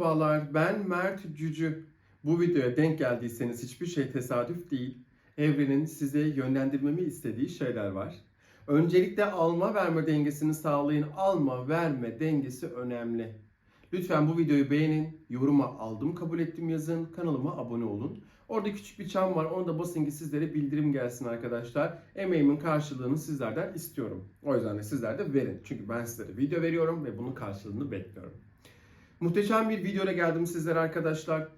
merhabalar. Ben Mert Cücü. Bu videoya denk geldiyseniz hiçbir şey tesadüf değil. Evrenin size yönlendirmemi istediği şeyler var. Öncelikle alma verme dengesini sağlayın. Alma verme dengesi önemli. Lütfen bu videoyu beğenin, yoruma aldım kabul ettim yazın, kanalıma abone olun. Orada küçük bir çan var, onu da basın ki sizlere bildirim gelsin arkadaşlar. Emeğimin karşılığını sizlerden istiyorum. O yüzden de sizler de verin. Çünkü ben sizlere video veriyorum ve bunun karşılığını bekliyorum. Muhteşem bir videoyla geldim sizlere arkadaşlar.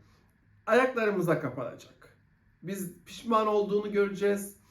Ayaklarımıza kapanacak. Biz pişman olduğunu göreceğiz.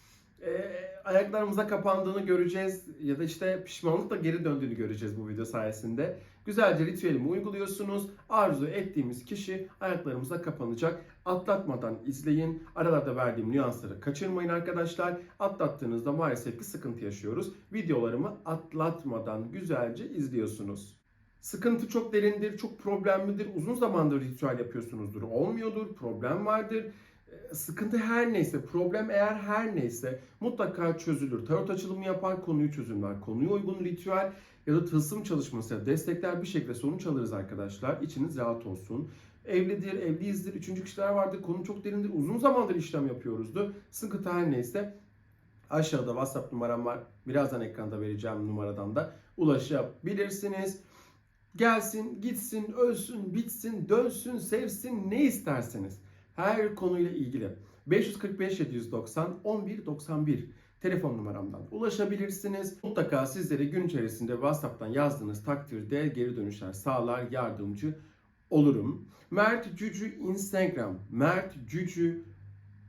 Ee, ayaklarımıza kapandığını göreceğiz. Ya da işte pişmanlıkla geri döndüğünü göreceğiz bu video sayesinde. Güzelce ritüelimi uyguluyorsunuz. Arzu ettiğimiz kişi ayaklarımıza kapanacak. Atlatmadan izleyin. Aralarda verdiğim nüansları kaçırmayın arkadaşlar. Atlattığınızda maalesef ki sıkıntı yaşıyoruz. Videolarımı atlatmadan güzelce izliyorsunuz. Sıkıntı çok derindir, çok problemlidir. Uzun zamandır ritüel yapıyorsunuzdur. Olmuyordur, problem vardır. Ee, Sıkıntı her neyse, problem eğer her neyse mutlaka çözülür. Tarot açılımı yapar, konuyu çözümler. Konuya uygun ritüel ya da tılsım çalışması ya destekler bir şekilde sonuç alırız arkadaşlar. İçiniz rahat olsun. Evlidir, evliyizdir, üçüncü kişiler vardır, konu çok derindir. Uzun zamandır işlem yapıyoruzdur. Sıkıntı her neyse aşağıda WhatsApp numaram var. Birazdan ekranda vereceğim numaradan da ulaşabilirsiniz. Gelsin, gitsin, ölsün, bitsin, dönsün, sevsin ne isterseniz. Her konuyla ilgili 545 790 11 91 telefon numaramdan ulaşabilirsiniz. Mutlaka sizlere gün içerisinde WhatsApp'tan yazdığınız takdirde geri dönüşler sağlar, yardımcı olurum. Mert Cücü Instagram, Mert Cücü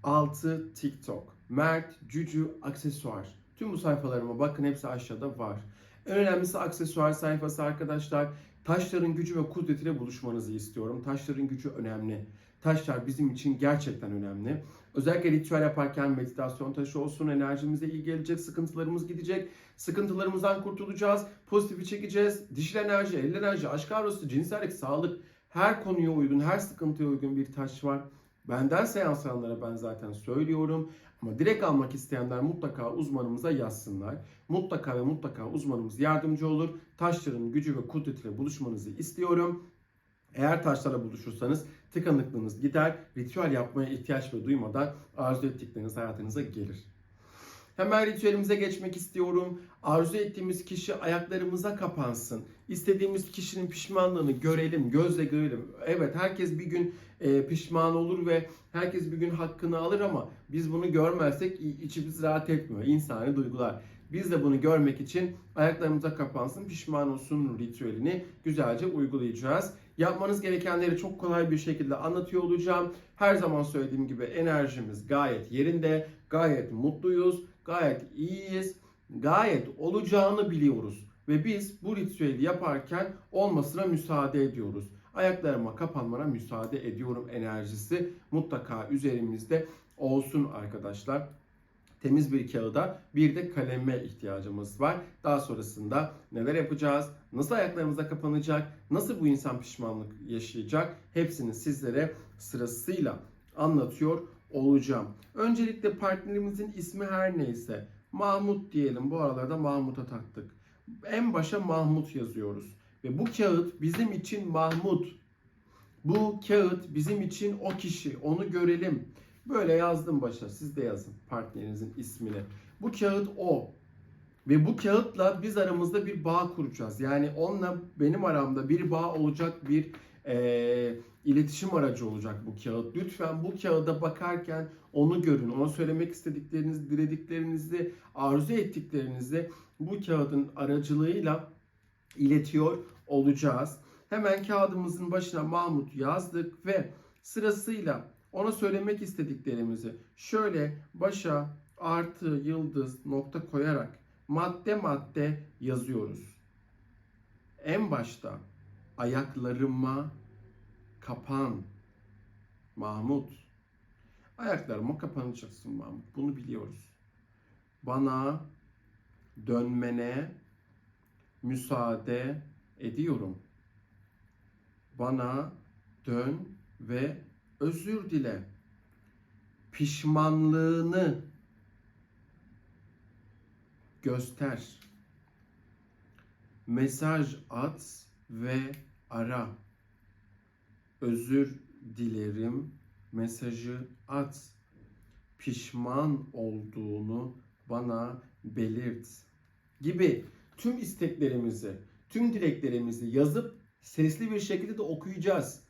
6 TikTok, Mert Cücü aksesuar. Tüm bu sayfalarıma bakın hepsi aşağıda var. En önemlisi aksesuar sayfası arkadaşlar. Taşların gücü ve kudretiyle buluşmanızı istiyorum. Taşların gücü önemli. Taşlar bizim için gerçekten önemli. Özellikle ritüel yaparken meditasyon taşı olsun, enerjimize iyi gelecek, sıkıntılarımız gidecek. Sıkıntılarımızdan kurtulacağız, pozitifi çekeceğiz. Dişil enerji, el enerji, aşk arzusu, cinsellik, sağlık, her konuya uygun, her sıkıntıya uygun bir taş var. Benden seans alanlara ben zaten söylüyorum. Ama direkt almak isteyenler mutlaka uzmanımıza yazsınlar. Mutlaka ve mutlaka uzmanımız yardımcı olur. Taşların gücü ve kudretiyle buluşmanızı istiyorum. Eğer taşlarla buluşursanız tıkanıklığınız gider, ritüel yapmaya ihtiyaç ve duymadan arzu ettikleriniz hayatınıza gelir. Hemen ritüelimize geçmek istiyorum. Arzu ettiğimiz kişi ayaklarımıza kapansın. İstediğimiz kişinin pişmanlığını görelim, gözle görelim. Evet herkes bir gün e, pişman olur ve herkes bir gün hakkını alır ama biz bunu görmezsek içimiz rahat etmiyor. İnsani duygular. Biz de bunu görmek için ayaklarımıza kapansın, pişman olsun ritüelini güzelce uygulayacağız. Yapmanız gerekenleri çok kolay bir şekilde anlatıyor olacağım. Her zaman söylediğim gibi enerjimiz gayet yerinde, gayet mutluyuz, gayet iyiyiz, gayet olacağını biliyoruz. Ve biz bu ritüeli yaparken olmasına müsaade ediyoruz. Ayaklarıma kapanmana müsaade ediyorum enerjisi mutlaka üzerimizde olsun arkadaşlar temiz bir kağıda bir de kaleme ihtiyacımız var. Daha sonrasında neler yapacağız? Nasıl ayaklarımıza kapanacak? Nasıl bu insan pişmanlık yaşayacak? Hepsini sizlere sırasıyla anlatıyor olacağım. Öncelikle partnerimizin ismi her neyse Mahmut diyelim. Bu aralarda Mahmut'a taktık. En başa Mahmut yazıyoruz. Ve bu kağıt bizim için Mahmut. Bu kağıt bizim için o kişi. Onu görelim. Böyle yazdım başa. Siz de yazın partnerinizin ismini. Bu kağıt o. Ve bu kağıtla biz aramızda bir bağ kuracağız. Yani onunla benim aramda bir bağ olacak bir eee, iletişim aracı olacak bu kağıt. Lütfen bu kağıda bakarken onu görün. Ona söylemek istediklerinizi, dilediklerinizi, arzu ettiklerinizi bu kağıdın aracılığıyla iletiyor olacağız. Hemen kağıdımızın başına Mahmut yazdık ve sırasıyla ona söylemek istediklerimizi şöyle başa artı yıldız nokta koyarak madde madde yazıyoruz. En başta ayaklarıma kapan Mahmut. Ayaklarıma kapanacaksın Mahmut. Bunu biliyoruz. Bana dönmene müsaade ediyorum. Bana dön ve özür dile. Pişmanlığını göster. Mesaj at ve ara. Özür dilerim mesajı at. Pişman olduğunu bana belirt gibi tüm isteklerimizi, tüm dileklerimizi yazıp sesli bir şekilde de okuyacağız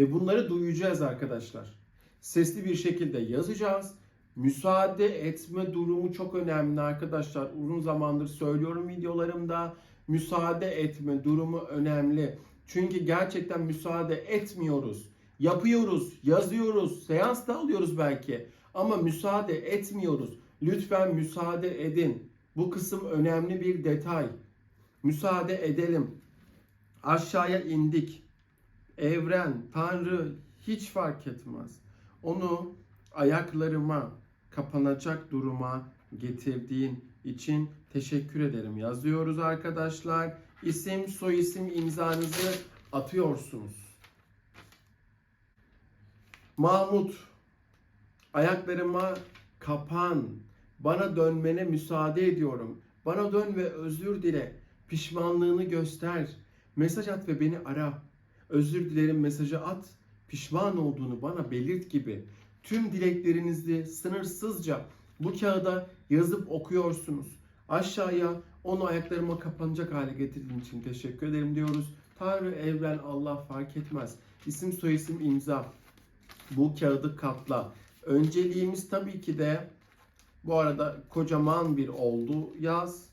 ve bunları duyacağız arkadaşlar. Sesli bir şekilde yazacağız. Müsaade etme durumu çok önemli arkadaşlar. Uzun zamandır söylüyorum videolarımda. Müsaade etme durumu önemli. Çünkü gerçekten müsaade etmiyoruz. Yapıyoruz, yazıyoruz, seans da alıyoruz belki. Ama müsaade etmiyoruz. Lütfen müsaade edin. Bu kısım önemli bir detay. Müsaade edelim. Aşağıya indik. Evren, Tanrı hiç fark etmez. Onu ayaklarıma kapanacak duruma getirdiğin için teşekkür ederim. Yazıyoruz arkadaşlar. İsim, soyisim imzanızı atıyorsunuz. Mahmut, ayaklarıma kapan. Bana dönmene müsaade ediyorum. Bana dön ve özür dile. Pişmanlığını göster. Mesaj at ve beni ara. Özür dilerim mesajı at. Pişman olduğunu bana belirt gibi. Tüm dileklerinizi sınırsızca bu kağıda yazıp okuyorsunuz. Aşağıya onu ayaklarıma kapanacak hale getirdiğin için teşekkür ederim diyoruz. Tanrı, evren, Allah fark etmez. İsim, soyisim, imza. Bu kağıdı katla. Önceliğimiz tabii ki de bu arada kocaman bir oldu yaz.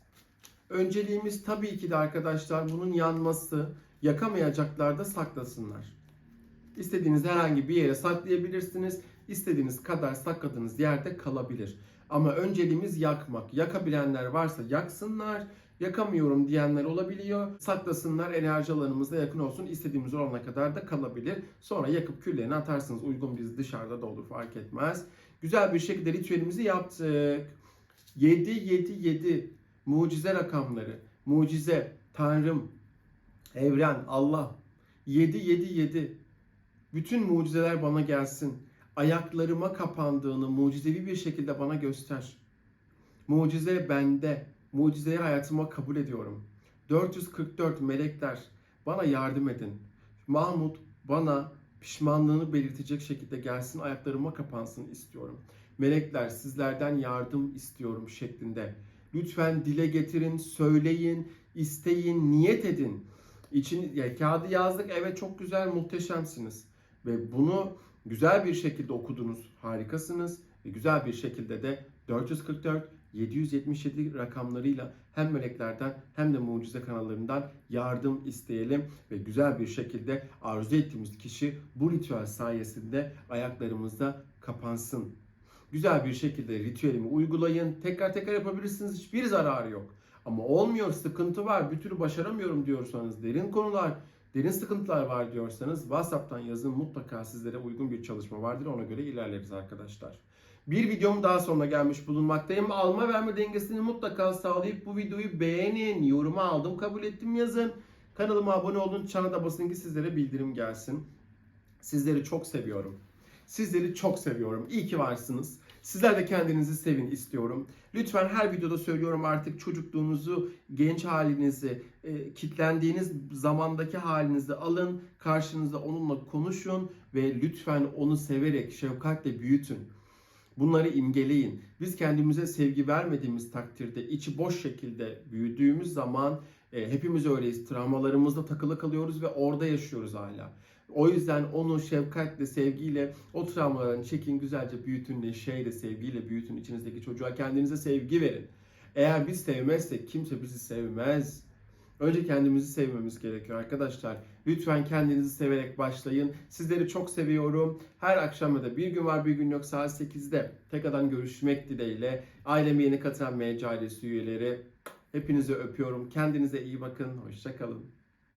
Önceliğimiz tabii ki de arkadaşlar bunun yanması. Yakamayacaklar da saklasınlar. İstediğiniz herhangi bir yere saklayabilirsiniz. İstediğiniz kadar sakladığınız yerde kalabilir. Ama önceliğimiz yakmak. Yakabilenler varsa yaksınlar. Yakamıyorum diyenler olabiliyor. Saklasınlar enerji alanımızda yakın olsun. İstediğimiz olana kadar da kalabilir. Sonra yakıp küllerini atarsınız. Uygun biz dışarıda da olur fark etmez. Güzel bir şekilde ritüelimizi yaptık. 7 7 7 mucize rakamları. Mucize, Tanrım, evren, Allah. 7 7 7 bütün mucizeler bana gelsin. Ayaklarıma kapandığını mucizevi bir şekilde bana göster. Mucize bende. Mucizeyi hayatıma kabul ediyorum. 444 melekler bana yardım edin. Mahmut bana pişmanlığını belirtecek şekilde gelsin ayaklarıma kapansın istiyorum. Melekler sizlerden yardım istiyorum şeklinde. Lütfen dile getirin, söyleyin, isteyin, niyet edin. İçin, ya, kağıdı yazdık evet çok güzel muhteşemsiniz. Ve bunu güzel bir şekilde okudunuz. Harikasınız. Ve güzel bir şekilde de 444 777 rakamlarıyla hem meleklerden hem de mucize kanallarından yardım isteyelim ve güzel bir şekilde arzu ettiğimiz kişi bu ritüel sayesinde ayaklarımızda kapansın. Güzel bir şekilde ritüelimi uygulayın. Tekrar tekrar yapabilirsiniz. Hiçbir zararı yok. Ama olmuyor, sıkıntı var, bir türlü başaramıyorum diyorsanız, derin konular, derin sıkıntılar var diyorsanız WhatsApp'tan yazın mutlaka sizlere uygun bir çalışma vardır. Ona göre ilerleriz arkadaşlar. Bir videom daha sonra gelmiş bulunmaktayım. Alma verme dengesini mutlaka sağlayıp bu videoyu beğenin, yoruma aldım, kabul ettim yazın. Kanalıma abone olun, çana da basın ki sizlere bildirim gelsin. Sizleri çok seviyorum. Sizleri çok seviyorum. İyi ki varsınız. Sizler de kendinizi sevin istiyorum. Lütfen her videoda söylüyorum artık çocukluğunuzu, genç halinizi, e, kitlendiğiniz zamandaki halinizi alın. Karşınızda onunla konuşun ve lütfen onu severek, şefkatle büyütün. Bunları imgeleyin. Biz kendimize sevgi vermediğimiz takdirde içi boş şekilde büyüdüğümüz zaman e, hepimiz öyleyiz. Travmalarımızda takılı kalıyoruz ve orada yaşıyoruz hala. O yüzden onu şefkatle, sevgiyle, o travmalarını çekin, güzelce büyütün, neşeyle, sevgiyle büyütün. İçinizdeki çocuğa kendinize sevgi verin. Eğer biz sevmezsek kimse bizi sevmez. Önce kendimizi sevmemiz gerekiyor arkadaşlar. Lütfen kendinizi severek başlayın. Sizleri çok seviyorum. Her akşam da bir gün var bir gün yok saat 8'de tekrardan görüşmek dileğiyle. Aileme yeni katılan ailesi üyeleri. Hepinizi öpüyorum. Kendinize iyi bakın. Hoşçakalın.